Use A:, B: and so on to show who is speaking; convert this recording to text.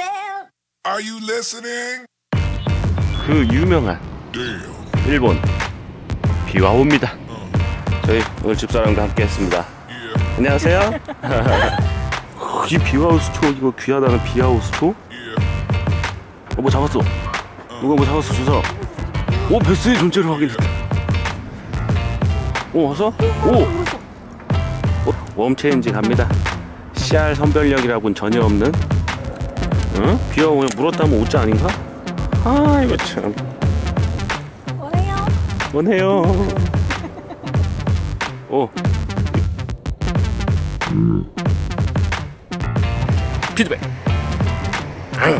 A: Are you listening?
B: 그 유명한
A: Damn.
B: 일본 비와호입니다. 저희 오늘 집사람과 함께 했습니다.
A: Yeah,
B: 안녕하세요. 이 비와호 수초 이거 귀하다는 수초?
A: yeah.
B: 어, 뭐 잡았어? 누가 뭐 잡았어 주서? 오 베스의 존재를 확인했다. 오 와서? 오. 어, 웜체인지 갑니다. CR 선별력이라고는 전혀 없는. 응? 비가 오면 물었다면 오자 아닌가? 아 이거 참
C: 원해요
B: 원해요 오 피드백 아유.